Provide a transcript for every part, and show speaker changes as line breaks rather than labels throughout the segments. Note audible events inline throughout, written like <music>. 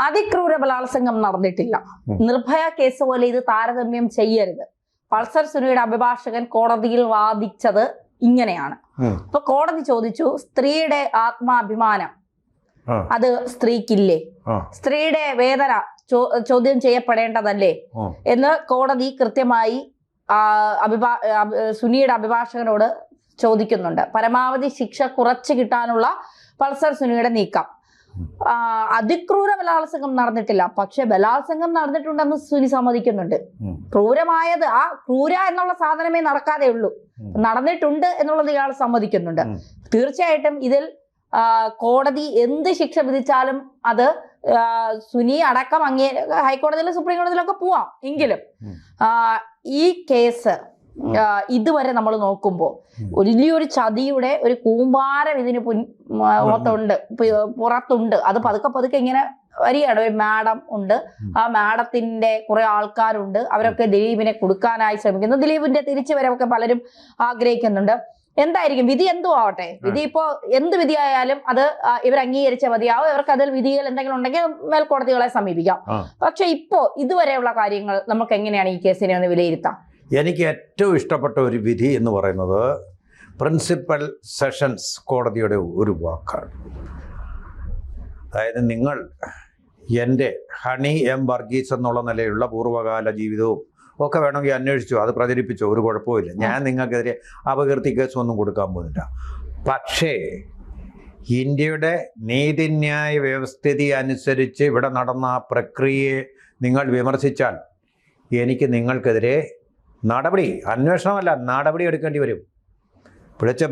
അതിക്രൂര ബലാത്സംഗം നടന്നിട്ടില്ല. നിർഭയ കേസ് പോലെ ഇത് താരതമ്യം ചെയ്യരുത്. പൾസർ സുനിയുടെ അഭിഭാഷകൻ കോടതിയിൽ വാദിച്ചത് ഇങ്ങനെയാണ്. അപ്പൊ കോടതി ചോദിച്ചു സ്ത്രീയുടെ ആത്മാഭിമാനം അത് സ്ത്രീക്കില്ലേ? സ്ത്രീയുടെ വേദന ചോദ്യം ചെയ്യപ്പെടേണ്ടതല്ലേ? എന്ന് കോടതി കൃത്യമായി അഭിഭാ അഭി- സുനിയുടെ അഭിഭാഷകനോട് ചോദിക്കുന്നുണ്ട്. പരമാവധി ശിക്ഷ കുറച്ച് കിട്ടാനുള്ള പൾസർ സുനിയുടെ നീക്കം. അതിക്രൂര ബലാത്സംഗം നടന്നിട്ടില്ല. പക്ഷെ ബലാത്സംഗം നടന്നിട്ടുണ്ടെന്ന് സുനി സമ്മതിക്കുന്നുണ്ട്. ക്രൂരമായത് ആ ക്രൂര എന്നുള്ള സാധനമേ നടക്കാതെ ഉള്ളൂ. നടന്നിട്ടുണ്ട് എന്നുള്ളത് ഇയാൾ സമ്മതിക്കുന്നുണ്ട്. തീർച്ചയായിട്ടും ഇതിൽ കോടതി എന്ത് ശിക്ഷ വിധിച്ചാലും അത് സുനി അടക്കം അങ്ങേ ഹൈക്കോടതിയിലും സുപ്രീം കോടതിയിലൊക്കെ പോവാം. എങ്കിലും ഈ കേസ് ഇതുവരെ നമ്മൾ നോക്കുമ്പോൾ. വലിയൊരു ചതിയുടെ ഒരു കൂമ്പാരം ഇതിന് പുൻ- മ- പുറത്തുണ്ട്. അത് പതുക്കെ പതുക്കെ ഇങ്ങനെ വരികയാണ്. ഒരു മാഡം ഉണ്ട്. ആ മാഡത്തിന്റെ കുറെ ആൾക്കാരുണ്ട്. അവരൊക്കെ ദിലീപിനെ കൊടുക്കാനായി ശ്രമിക്കുന്നു. ദിലീപിന്റെ തിരിച്ചു വരവൊക്കെ പലരും ആഗ്രഹിക്കുന്നുണ്ട്. എന്തായിരിക്കും? വിധി എന്തോ ആവട്ടെ? വിധി ഇപ്പോ എന്ത് വിധിയായാലും അത് ഇവർ അംഗീകരിച്ച മതിയാവും. ഇവർക്ക് അതിൽ വിധികൾ എന്തെങ്കിലും ഉണ്ടെങ്കിൽ മേൽക്കോടതികളെ സമീപിക്കാം. പക്ഷെ ഇപ്പോ ഇതുവരെയുള്ള കാര്യങ്ങൾ നമുക്ക് എങ്ങനെയാണ് ഈ കേസിനെ ഒന്ന് വിലയിരുത്താം?
എനിക്ക് ഏറ്റവും ഇഷ്ടപ്പെട്ട ഒരു വിധി എന്ന് പറയുന്നത് പ്രിൻസിപ്പൽ സെഷൻസ് കോടതിയുടെ ഒരു വാക്കാണ്. അതായത് നിങ്ങൾ എന്റെ ഹണി എം വർഗീസ് എന്നുള്ള നിലയിലുള്ള പൂർവകാല ജീവിതവും ഒക്കെ വേണമെങ്കിൽ അന്വേഷിച്ചു അത് പ്രചരിപ്പിച്ചു ഒരു കുഴപ്പമില്ല ഞാൻ നിങ്ങൾക്കെതിരെ അപകീർത്തി കേസൊന്നും കൊടുക്കാൻ പോകുന്നില്ല. പക്ഷേ ഇന്ത്യയുടെ നീതിന്യായ വ്യവസ്ഥിതി അനുസരിച്ച് ഇവിടെ നടന്ന ആ പ്രക്രിയയെ നിങ്ങൾ വിമർശിച്ചാൽ എനിക്ക് നിങ്ങൾക്കെതിരെ നടപടി അന്വേഷണമല്ല നടപടി എടുക്കേണ്ടി വരും. പിടിച്ച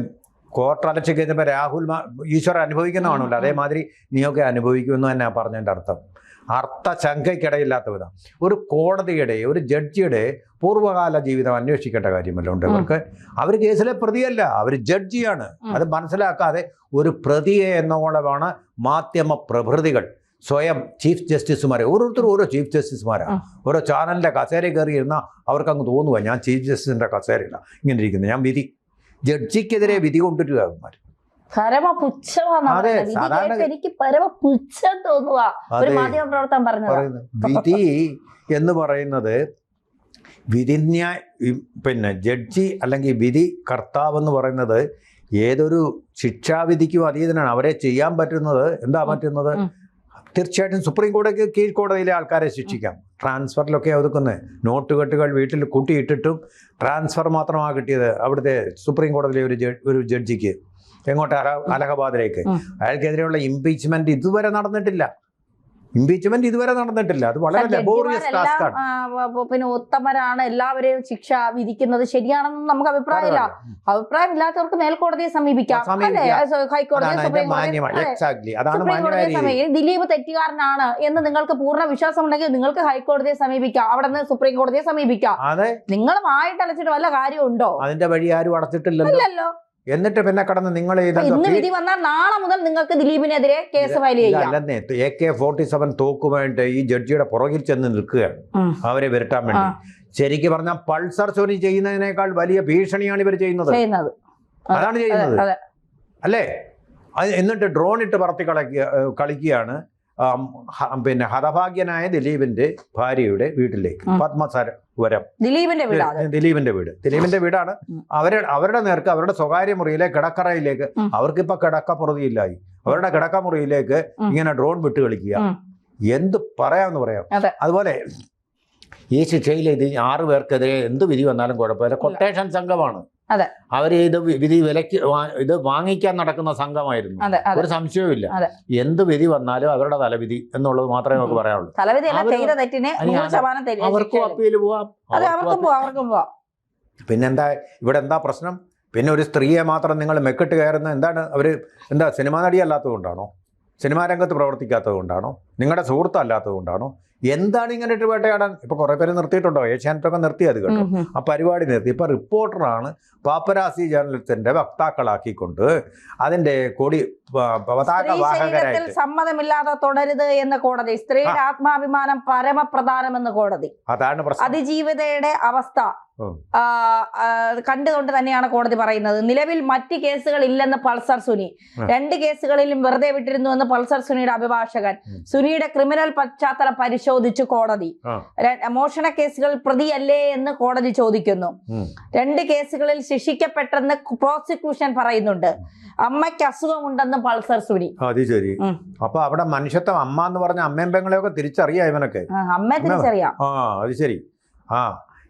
കോർട്ട് അലച്ച് കഴിഞ്ഞപ്പോൾ രാഹുൽ ഈശ്വർ ഈശ്വരൻ അനുഭവിക്കുന്നതാണല്ലോ. അതേമാതിരി നീയൊക്കെ അനുഭവിക്കുമെന്ന് തന്നെ പറഞ്ഞതിന്റെ അർത്ഥം. അർത്ഥ അർത്ഥശങ്കയ്ക്കിടയില്ലാത്ത വിധം ഒരു കോടതിയുടെ ഒരു ജഡ്ജിയുടെ പൂർവകാല ജീവിതം അന്വേഷിക്കേണ്ട കാര്യമല്ല ഉണ്ട്. അവർക്ക് അവർ കേസിലെ പ്രതിയല്ല അവർ ജഡ്ജിയാണ്. അത് മനസ്സിലാക്കാതെ ഒരു പ്രതിയെ എന്നോളമാണ് മാധ്യമ പ്രഭൃതികൾ സ്വയം ചീഫ് ജസ്റ്റിസുമാരെ ഓരോരുത്തരും ഓരോ ചീഫ് ജസ്റ്റിസുമാരാണ്. ഓരോ ചാനലിന്റെ കസേര കയറി ഇരുന്നാൽ അവർക്ക് അങ്ങ് തോന്നുക ഞാൻ ചീഫ് ജസ്റ്റിസിന്റെ കസേരയില്ല ഇങ്ങനെ ഇരിക്കുന്നത് ഞാൻ വിധി ജഡ്ജിക്കെതിരെ വിധി കൊണ്ടുവരിക അവന്മാർ
വിധി
എന്ന് പറയുന്നത് വിധിന്യായ പിന്നെ ജഡ്ജി അല്ലെങ്കിൽ വിധി കർത്താവ് എന്ന് പറയുന്നത് ഏതൊരു ശിക്ഷാവിധിക്കും അതീതനാണ്. അവരെ ചെയ്യാൻ പറ്റുന്നത് എന്താ പറ്റുന്നത്. തീർച്ചയായിട്ടും സുപ്രീം കോടതി കീഴ്ക്കോടതിയിലെ ആൾക്കാരെ ശിക്ഷിക്കാം. ട്രാൻസ്ഫറിലൊക്കെ ഒതുക്കുന്നത്. നോട്ട് കെട്ടുകൾ വീട്ടിൽ കൂട്ടിയിട്ടിട്ടും ട്രാൻസ്ഫർ മാത്രമാണ് കിട്ടിയത് അവിടുത്തെ സുപ്രീം കോടതിയിലെ ഒരു ഒരു ജഡ്ജിക്ക്. എങ്ങോട്ട്? അല- അലഹബാദിലേക്ക്. അയാൾക്കെതിരെയുള്ള ഇംപീച്ച്മെന്റ് ഇതുവരെ നടന്നിട്ടില്ല. ഇംപീച്ച്മെന്റ് ഇതുവരെ നടന്നിട്ടില്ല. അത് വളരെ ലബോറിയസ് ടാസ്ക്കാണ്
പിന്നെ ഉത്തമരാണ്. എല്ലാവരെയും ശിക്ഷ വിധിക്കുന്നത് ശരിയാണെന്ന് നമുക്ക് അഭിപ്രായമില്ല. അഭിപ്രായം ഇല്ലാത്തവർക്ക് മേൽക്കോടതിയെ സമീപിക്കാം. ഹൈക്കോടതി ദിലീപ് തെറ്റുകാരനാണ് എന്ന് നിങ്ങൾക്ക് പൂർണ വിശ്വാസം ഉണ്ടെങ്കിൽ നിങ്ങൾക്ക് ഹൈക്കോടതിയെ സമീപിക്കാം. അവിടെ നിന്ന് സുപ്രീം കോടതിയെ സമീപിക്കാം
അതെ
ആയിട്ട് അലച്ചിട്ട് വല്ല കാര്യമുണ്ടോ?
അതിന്റെ വഴി ആരും അടച്ചിട്ടില്ലല്ലോ. എന്നിട്ട് പിന്നെ കടന്ന് നിങ്ങൾ
ഇന്ന് വിധി വന്നാൽ നാളെ മുതൽ നിങ്ങൾക്ക് ദിലീപിനെതിരെ കേസ് ഫയൽ ചെയ്യാം.
അല്ലെന്നേ എ കെ ഫോർട്ടി സെവൻ തോക്കുമായിട്ട് ഈ ജഡ്ജിയുടെ പുറകിൽ ചെന്ന് നിൽക്കുകയാണ്. അവരെ വിരട്ടാൻ വേണ്ടി. ശരിക്കും പറഞ്ഞാൽ പൾസർ ചോരി ചെയ്യുന്നതിനേക്കാൾ വലിയ ഭീഷണിയാണ് ഇവർ ചെയ്യുന്നത്. അതാണ് ചെയ്യുന്നത്. അല്ലേ? എന്നിട്ട് ഡ്രോൺ ഇട്ട് പറത്തി കളിക്കുക കളിക്കുകയാണ്. പിന്നെ ഹതഭാഗ്യനായ ദിലീപിന്റെ ഭാര്യയുടെ വീട്ടിലേക്ക്. പത്മസരവരം.
ദിലീപിന്റെ വീട്
ദിലീപിന്റെ വീട്. ദിലീപിന്റെ വീടാണ്. അവരെ അവരുടെ നേർക്ക് അവരുടെ സ്വകാര്യ മുറിയിലെ കിടക്കറയിലേക്ക്. അവർക്കിപ്പോ കിടക്ക പുറതിയില്ലായി അവരുടെ കിടക്ക മുറിയിലേക്ക് ഇങ്ങനെ ഡ്രോൺ വിട്ട് കളിക്കുക. എന്ത് പറയാമെന്ന് പറയാം. അതുപോലെ ഈ ശിക്ഷയിൽ ഇത് ആറ് പേർക്കെതിരെ എന്ത് വിധി വന്നാലും കുഴപ്പമില്ല. കൊട്ടേഷൻ സംഘമാണ്. അവർ ഇത് വിധി വിലക്ക് ഇത് വാങ്ങിക്കാൻ നടക്കുന്ന സംഘമായിരുന്നു. ഒരു സംശയവുമില്ല എന്ത് വിധി വന്നാലും അവരുടെ തലവിധി എന്നുള്ളത് മാത്രമേ നമുക്ക് പറയാനുള്ളൂ. അവർക്കും അപ്പീൽ പോവാം. പിന്നെന്താ ഇവിടെ എന്താ പ്രശ്നം? പിന്നെ ഒരു സ്ത്രീയെ മാത്രം നിങ്ങൾ മെക്കിട്ട് കയറുന്ന എന്താണ്? അവർ എന്താ സിനിമാ നടിയല്ലാത്തത് കൊണ്ടാണോ? സിനിമാ രംഗത്ത് പ്രവർത്തിക്കാത്തത് കൊണ്ടാണോ? നിങ്ങളുടെ സുഹൃത്തല്ലാത്തത് കൊണ്ടാണോ? എന്താണ് ഇങ്ങനെ ഇട്ട് വേട്ടയാടാൻ? ഇപ്പൊ കുറെ പേര് നിർത്തിയിട്ടുണ്ടോ? ഏഷ്യാനെറ്റൊക്കെ നിർത്തി അത് കേട്ടോ. ആ പരിപാടി നിർത്തി. ഇപ്പൊ റിപ്പോർട്ടറാണ് പാപ്പരാസി ജേർണലിസ്റ്റിന്റെ വക്താക്കളാക്കിക്കൊണ്ട് അതിന്റെ കൊടി പതാക വാഹകരായിട്ട്.
സമ്മതമില്ലാതെ തുടരുത് എന്ന് കോടതി സ്ത്രീയുടെ ആത്മാഭിമാനം പരമപ്രധാനമെന്ന് കോടതി.
അതാണ്
അതിജീവിതയുടെ അവസ്ഥ കണ്ടുകൊണ്ട് തന്നെയാണ് കോടതി പറയുന്നത്. നിലവിൽ മറ്റ് കേസുകൾ ഇല്ലെന്ന് പൾസർ സുനി. രണ്ട് കേസുകളിലും വെറുതെ വിട്ടിരുന്നു എന്ന് പൾസർ സുനിയുടെ അഭിഭാഷകൻ. സുനിയുടെ ക്രിമിനൽ പശ്ചാത്തലം പരിശോധിച്ചു കോടതി. മോഷണ കേസുകൾ പ്രതിയല്ലേ എന്ന് കോടതി ചോദിക്കുന്നു. രണ്ട് കേസുകളിൽ ശിക്ഷിക്കപ്പെട്ടെന്ന് പ്രോസിക്യൂഷൻ പറയുന്നുണ്ട്. അമ്മയ്ക്ക് അസുഖമുണ്ടെന്ന് പൾസർ സുനി
അത് ശരി. അപ്പൊ അവിടെ മനുഷ്യത്വം അമ്മ എന്ന് പറഞ്ഞ അമ്മയും പെങ്ങളെയൊക്കെ തിരിച്ചറിയാം ഇവനൊക്കെ.
അമ്മയെ തിരിച്ചറിയാം.
ആ അത് ശരി. ആ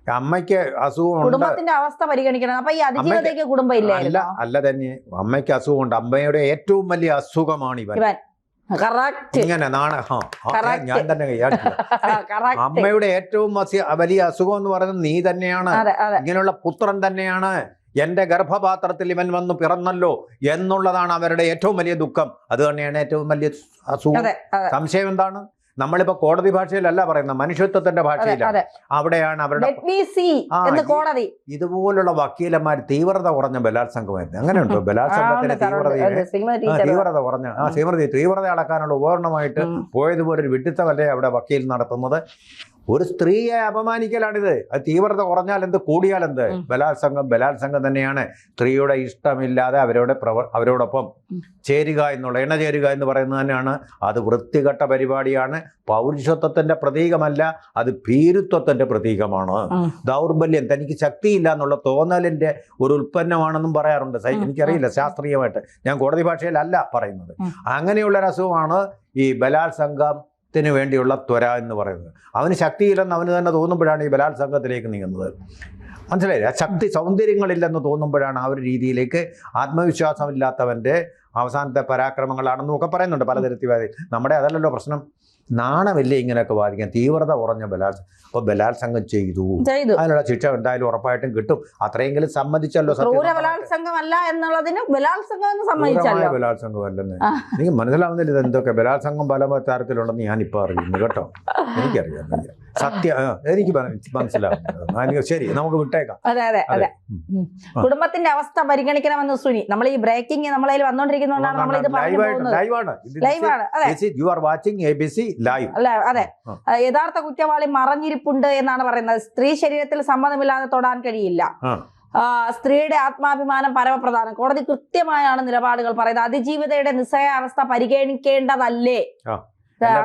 അമ്മയ്ക്ക് അസുഖം
കുടുംബത്തിന്റെ അവസ്ഥ പരിഗണിക്കണം. അപ്പൊ ഈ അതിജീവിതത്തേക്ക് കുടുംബം
ഇല്ല?
അല്ല
അല്ല തന്നെ. അമ്മയ്ക്ക് അസുഖമുണ്ട് അമ്മയുടെ ഏറ്റവും വലിയ അസുഖമാണ് ഇവൻ. ഇങ്ങനെ നാണ. ഞാൻ തന്നെ <laughs> അമ്മയുടെ ഏറ്റവും വലിയ അസുഖം എന്ന് പറയുന്നത് നീ തന്നെയാണ്. ഇങ്ങനെയുള്ള പുത്രൻ തന്നെയാണ്. എന്റെ ഗർഭപാത്രത്തിൽ ഇവൻ വന്നു പിറന്നല്ലോ എന്നുള്ളതാണ് അവരുടെ ഏറ്റവും വലിയ ദുഃഖം. അത് തന്നെയാണ് ഏറ്റവും വലിയ അസുഖം. സംശയം എന്താണ്? നമ്മളിപ്പോ കോടതി ഭാഷയിലല്ല പറയുന്നത് മനുഷ്യത്വത്തിന്റെ ഭാഷയിലാണ്. അവിടെയാണ് അവരുടെ ഇതുപോലുള്ള വക്കീലന്മാർ തീവ്രത കുറഞ്ഞ ബലാത്സംഗമായിരുന്നു. അങ്ങനെയുണ്ടോ <laughs> ബലാത്സംഗത്തിന്റെ
ടീച്ചർ.
തീവ്രത കുറഞ്ഞ ആ. തീവ്രത തീവ്രത അളക്കാനുള്ള ഉപകരണമായിട്ട്. പോയതുപോലെ ഒരു വിഡിത്തമല്ലേ അവിടെ വക്കീൽ നടത്തുന്നത്? ഒരു സ്ത്രീയെ അപമാനിക്കലാണിത്. അത് തീവ്രത കുറഞ്ഞാൽ എന്ത് കൂടിയാൽ എന്ത്. ബലാത്സംഗം ബലാത്സംഗം തന്നെയാണ്. സ്ത്രീയുടെ ഇഷ്ടമില്ലാതെ അവരോട് പ്രവ അവരോടൊപ്പം ചേരുക എന്നുള്ള എണ്ണ ചേരുക എന്ന് പറയുന്നത് തന്നെയാണ്. അത് വൃത്തികെട്ട പരിപാടിയാണ്. പൗരുഷത്വത്തിന്റെ പ്രതീകമല്ല അത് ഭീരുത്വത്തിന്റെ പ്രതീകമാണ്. ദൗർബല്യം തനിക്ക് ശക്തിയില്ല എന്നുള്ള തോന്നലിന്റെ ഒരു ഉൽപ്പന്നമാണെന്നും പറയാറുണ്ട്. എനിക്കറിയില്ല ശാസ്ത്രീയമായിട്ട്. ഞാൻ കോടതി ഭാഷയിലല്ല പറയുന്നത്. അങ്ങനെയുള്ള ഒരു അസുഖമാണ് ഈ ബലാത്സംഗത്തിന് വേണ്ടിയുള്ള ത്വര എന്ന് പറയുന്നത്. അവന് ശക്തിയില്ലെന്ന് അവന് തന്നെ തോന്നുമ്പോഴാണ് ഈ ബലാത്സംഗത്തിലേക്ക് നീങ്ങുന്നത്. മനസ്സിലായില്ല? ശക്തി സൗന്ദര്യങ്ങളില്ലെന്ന് തോന്നുമ്പോഴാണ് ആ ഒരു രീതിയിലേക്ക് ആത്മവിശ്വാസമില്ലാത്തവന്റെ അവസാനത്തെ പരാക്രമങ്ങളാണെന്നും ഒക്കെ പറയുന്നുണ്ട് പലതരത്തിൽ വാദി- നമ്മുടെ അതല്ലല്ലോ പ്രശ്നം. നാണമില്ലേ ഇങ്ങനെയൊക്കെ വാദിക്കാൻ? തീവ്രത കുറഞ്ഞ ബലാത്സംഗം അപ്പോൾ ബലാത്സംഗം ചെയ്തു. അതിനുള്ള ശിക്ഷ എന്തായാലും ഉറപ്പായിട്ടും കിട്ടും. അത്രയെങ്കിലും സമ്മതിച്ചല്ലോ
ക്രൂര
സത്യം
ബലാത്സംഗം അല്ല എന്നുള്ളതിന് ബലാത്സംഗം എന്ന്
ക്രൂരമായ
സമ്മതിച്ചല്ലോ
ബലാത്സംഗം അല്ലെന്ന് എനിക്ക് മനസ്സിലാവുന്നില്ല ഇത് എന്തൊക്കെ ബലാത്സംഗം പല തരത്തിലുണ്ടെന്ന് ഞാനിപ്പോൾ അറിയുന്നു കേട്ടോ. എനിക്കറിയാം. സത്യം. എനിക്ക് മനസ്സിലാവും ശരി നമുക്ക് വിട്ടേക്കാം.
അതെ അതെ അതെ. കുടുംബത്തിന്റെ അവസ്ഥ പരിഗണിക്കണമെന്ന് സുനി നമ്മൾ ഈ ബ്രേക്കിംഗ് നമ്മളതിൽ വന്നോണ്ടിരിക്കുന്ന നമ്മൾ ഇത്
ലൈവാണ്
ലൈവാണ് അതെ.
You are watching A B C live
അല്ല അതെ.
ആ.
ആ, യഥാർത്ഥ കുറ്റവാളി മറഞ്ഞിരിപ്പുണ്ട് എന്നാണ് പറയുന്നത്. സ്ത്രീ ശരീരത്തിൽ സമ്മതമില്ലാതെ തൊടാൻ കഴിയില്ല. സ്ത്രീയുടെ ആത്മാഭിമാനം പരമപ്രധാനം. കോടതി കൃത്യമായാണ് നിലപാടുകൾ പറയുന്നത്. അതിജീവിതയുടെ നിസ്സഹായാവസ്ഥ പരിഗണിക്കേണ്ടതല്ലേ?
ആ.
ഇതാണ്
അല്ല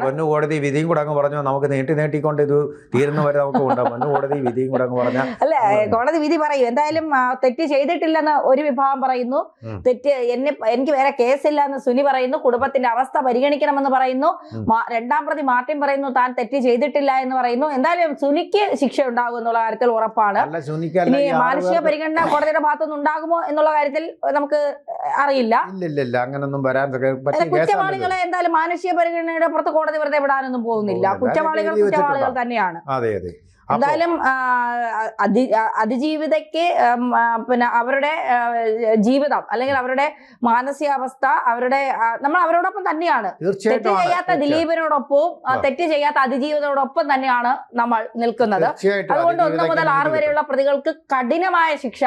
പൊന്നു കോടതി വിധിയും കൂടെ അങ്ങ് പറഞ്ഞു. നമുക്ക് നീട്ടി നീട്ടിക്കൊണ്ട് ഇത് തീരുന്ന വരെ നമുക്ക് ഉണ്ടാവും പൊന്നു കോടതി വിധിയും കൂടെ അങ്ങ് പറഞ്ഞ
അല്ല കോടതി വിധി പറയും. എന്തായാലും തെറ്റ് ചെയ്തിട്ടില്ലെന്ന് ഒരു വിഭാഗം പറയുന്നു. തെറ്റ് എന്നെ എനിക്ക് വേറെ കേസില്ല എന്ന് സുനി പറയുന്നു. കുടുംബത്തിന്റെ അവസ്ഥ പരിഗണിക്കണമെന്ന് പറയുന്നു. രണ്ടാം പ്രതി മാർട്ടിൻ പറയുന്നു താൻ തെറ്റ് ചെയ്തിട്ടില്ല എന്ന് പറയുന്നു. എന്തായാലും സുനിക്ക് ശിക്ഷ ഉണ്ടാകും എന്നുള്ള കാര്യത്തിൽ ഉറപ്പാണ്. മാനുഷിക പരിഗണന കോടതിയുടെ ഭാഗത്തുനിന്ന് ഉണ്ടാകുമോ എന്നുള്ള കാര്യത്തിൽ നമുക്ക് അറിയില്ല.
അങ്ങനൊന്നും വരാൻ
കുറ്റവാളികളെ എന്തായാലും മാനുഷിക പരിഗണനയുടെ പുറത്ത് കോടതി വെറുതെ വിടാനൊന്നും പോകുന്നില്ല. കുറ്റവാളികൾ കുറ്റവാളികൾ തന്നെയാണ്.
അതെ അതെ.
എന്തായാലും അതി അതിജീവിതയ്ക്ക് പിന്നെ അവരുടെ ജീവിതം അല്ലെങ്കിൽ അവരുടെ മാനസികാവസ്ഥ അവരുടെ നമ്മൾ അവരോടൊപ്പം തന്നെയാണ്. തെറ്റ്. ചെയ്യാത്ത ദിലീപിനോടൊപ്പവും. തെറ്റ് ചെയ്യാത്ത അതിജീവിതയോടൊപ്പം തന്നെയാണ് നമ്മൾ നിൽക്കുന്നത്. അതുകൊണ്ട് ഒന്ന് മുതൽ ആറ് വരെയുള്ള പ്രതികൾക്ക് കഠിനമായ ശിക്ഷ.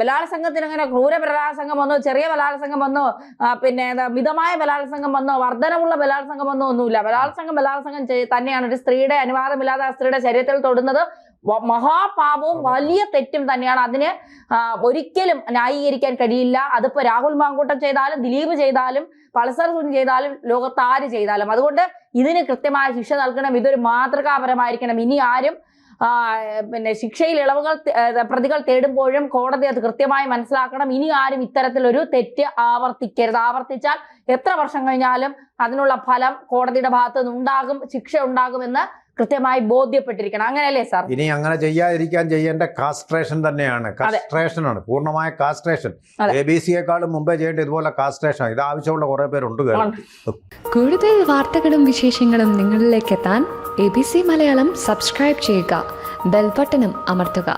ബലാത്സംഗത്തിന് അങ്ങനെ ക്രൂര ബലാത്സംഗം വന്നോ ചെറിയ ബലാത്സംഗം വന്നോ പിന്നെ മിതമായ ബലാത്സംഗം വന്നോ വർധനമുള്ള ബലാത്സംഗം വന്നോ ഒന്നുമില്ല. ബലാത്സംഗം ബലാത്സംഗം തന്നെയാണ്. ഒരു സ്ത്രീയുടെ അനുവാദമില്ലാതെ ആ സ്ത്രീയുടെ ശരീരത്തിൽ തൊടുന്നത് മഹാപാപവും വലിയ തെറ്റും തന്നെയാണ്. അതിന് ഒരിക്കലും ന്യായീകരിക്കാൻ കഴിയില്ല. അതിപ്പോ രാഹുൽ മാങ്കൂട്ടം ചെയ്താലും ദിലീപ് ചെയ്താലും പൾസർ സുനി ചെയ്താലും ലോകത്ത് ആര് ചെയ്താലും. അതുകൊണ്ട് ഇതിന് കൃത്യമായ ശിക്ഷ നൽകണം. ഇതൊരു മാതൃകാപരമായിരിക്കണം. ഇനി ആരും പിന്നെ ശിക്ഷയിൽ ഇളവുകൾ പ്രതികൾ തേടുമ്പോഴും കോടതി അത് കൃത്യമായി മനസ്സിലാക്കണം. ഇനി ആരും ഇത്തരത്തിലൊരു തെറ്റ് ആവർത്തിക്കരുത്. ആവർത്തിച്ചാൽ എത്ര വർഷം കഴിഞ്ഞാലും അതിനുള്ള ഫലം കോടതിയുടെ ഭാഗത്തു നിന്ന് ഉണ്ടാകും ശിക്ഷ ഉണ്ടാകുമെന്ന് കൃത്യമായി ബോധ്യപ്പെട്ടിരിക്കണം. അങ്ങനെയല്ലേ സാർ?
ഇനി അങ്ങനെ ചെയ്യാതിരിക്കാൻ ചെയ്യേണ്ട കാസ്ട്രേഷൻ തന്നെയാണ്. കാസ്ട്രേഷൻ ആണ് പൂർണമായ കാസ്ട്രേഷൻ. എ ബി സിയെക്കാളും മുമ്പേ ചെയ്യേണ്ട ഇതുപോലെ കാസ്ട്രേഷൻ ഇത് ആവശ്യമുള്ള കുറെ പേരുണ്ട് കേട്ടോ.
കൂടുതൽ വാർത്തകളും വിശേഷങ്ങളും നിങ്ങളിലേക്ക് എത്താൻ A B C Malayalam subscribe ചെയ്യുക. ബെൽബട്ടനും അമർത്തുക.